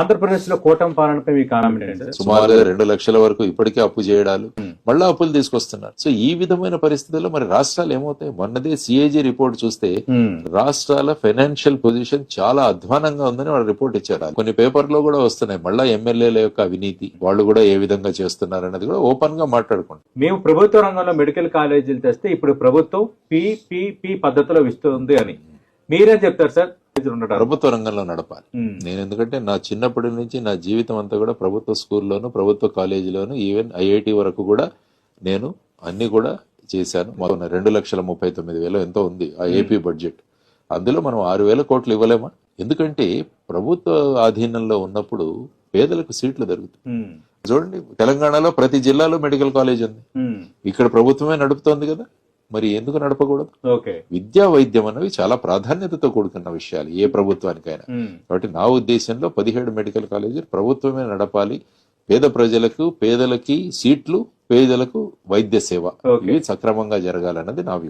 ఆంధ్రప్రదేశ్లో కూటమి పాలనపై మీ కామెంట్ సుమారుగా రెండు లక్షల వరకు ఇప్పటికే అప్పు చేయడాలు Hmm. మళ్ళా అప్పులు తీసుకొస్తున్నారు. సో ఈ విధమైన పరిస్థితుల్లో మరి రాష్ట్రాలు ఏమవుతాయి? మొన్నదే సిఏజీ రిపోర్ట్ చూస్తే ఉమ్, రాష్ట్రాల ఫైనాన్షియల్ పొజిషన్ చాలా అధ్వానంగా ఉందని వాళ్ళు రిపోర్ట్ ఇచ్చారు. కొన్ని పేపర్లో కూడా వస్తున్నాయి. మళ్ళా ఎమ్మెల్యేల యొక్క అవినీతి వాళ్ళు కూడా ఏ విధంగా చేస్తున్నారు అనేది కూడా ఓపెన్గా మాట్లాడుకుంటాం. మేము ప్రభుత్వ రంగంలో మెడికల్ కాలేజీలు తెస్తే ఇప్పుడు ప్రభుత్వం పిపిపి పద్ధతిలో ఇస్తుంది అని. మీరేం చెప్తారు సార్. ప్రభుత్వ రంగంలో నడపాలి. నేను ఎందుకంటే నా చిన్నప్పటి నుంచి నా జీవితం అంతా కూడా ప్రభుత్వ స్కూల్లోను ప్రభుత్వ కాలేజీలోను ఈవెన్ ఐఐటి వరకు కూడా నేను అన్ని కూడా చేశాను. మొత్తం రెండు లక్షల ముప్పై తొమ్మిది వేలు ఎంతో ఉంది ఆ ఏపీ బడ్జెట్. అందులో మనం ఆరు వేల కోట్లు ఇవ్వలేమా? ఎందుకంటే ప్రభుత్వ ఆధీనంలో ఉన్నప్పుడు పేదలకు సీట్లు దొరుకుతాయి. చూడండి తెలంగాణలో ప్రతి జిల్లాలో మెడికల్ కాలేజ్ ఉంది. ఇక్కడ ప్రభుత్వమే నడుపుతోంది కదా. మరి ఎందుకు నడపకూడదు? విద్యా వైద్యం అనేవి చాలా ప్రాధాన్యతతో కూడుకున్న విషయాలు ఏ ప్రభుత్వానికైనా. కాబట్టి నా ఉద్దేశంలో పదిహేడు మెడికల్ కాలేజీలు ప్రభుత్వమే నడపాలి. పేద ప్రజలకు పేదలకి సీట్లు పేదలకు వైద్య సేవ. ఇవి సక్రమంగా జరగాలన్నది నా వ్యూ.